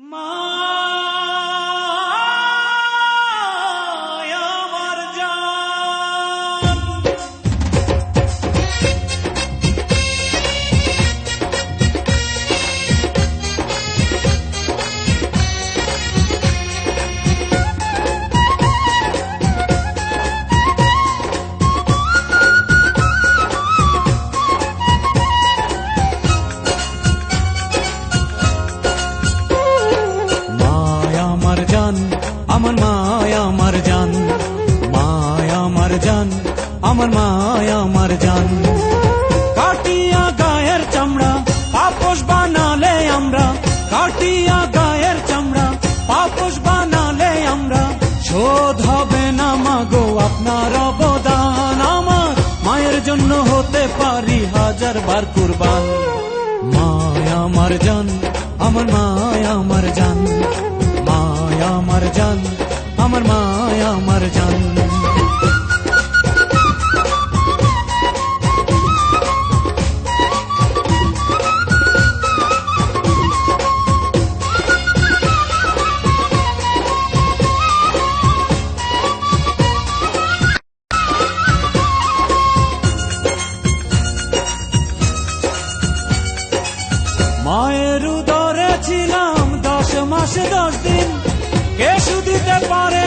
মায়া মায়া আমার জান। কাটিয়া গায়ের চামড়া পাপস বানালে আমরা। কাটিয়া গায়ের চামড়া পাপস বানালে আমরা। শোধ হবে না মাগো আপনার অবদান। আমার মায়ের জন্য হতে পারি হাজার বার কুরবান। মায়া আমার জান, আমার মায়া আমার জান। মায়া আমার জান, আমার মায়া আমার জান। মায়ের উদরে ছিলাম দশ মাসে দশ দিন। কে দিতে পারে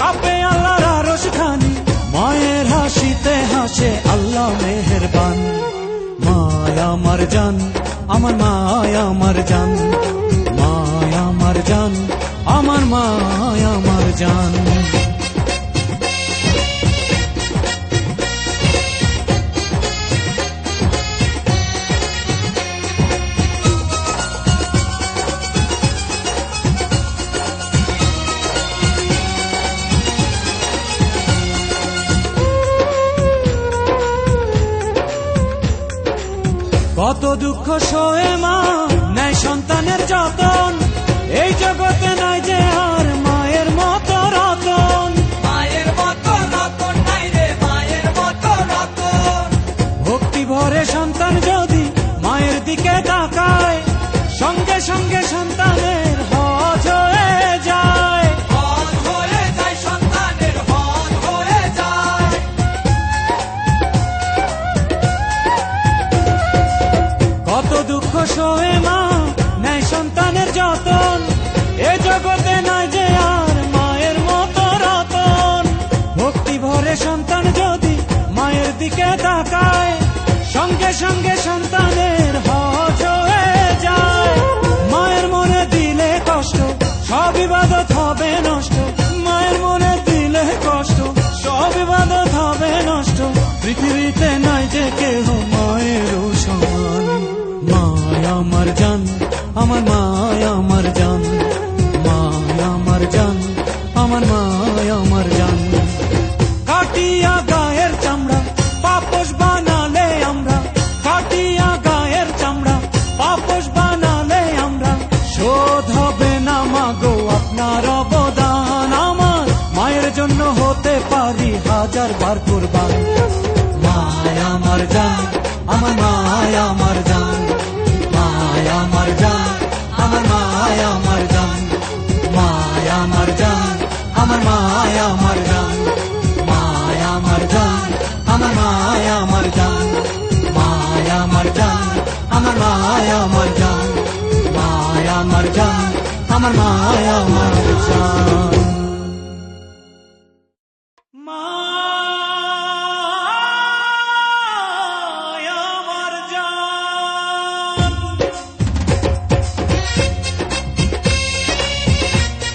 কাপে আল্লাহর আরশ খানি মায়ের হাসিতে হাসে আল্লাহ মেহেরবান। মায়া আমার জান, আমার মায়া আমার জান, মায়া আমার জান, আমার মায়া আমার জান। কত দুঃখ সয়ে মা কত দুঃখ সহে মা, নাই সন্তানের যতন। এ জগতে নাই যে আর মায়ের মতো রতন। ভক্তি ভরে সন্তান যদি মায়ের দিকে তাকায়, সঙ্গে সঙ্গে সন্তানের হজ হয়ে যায়। আমার জান, আমার মায়া, আমার জান। মায়া, আমার জান, আমার মায়া, আমার জান। কাটিয়া গায়ের চামড়া পাপস বানালে আমরা। কাটিয়া গায়ের চামড়া পাপস বানালে আমরা। শোধ হবে না মাগো আপনার অবদান আমার। মায়ের জন্য হতে পারি হাজার বার কুরবান। মায়া, আমার জান, আমার মায়া, আমার জান। আমার জান, আমার মায়া আমার জান, মায়া আমার জান, আমার মায়া আমার জান, মায়া আমার জান, আমার মায়া আমার জান, মায়া আমার জান, আমার মায়া আমার জান, মায়া আমার জান, আমার মায়া আমার জান।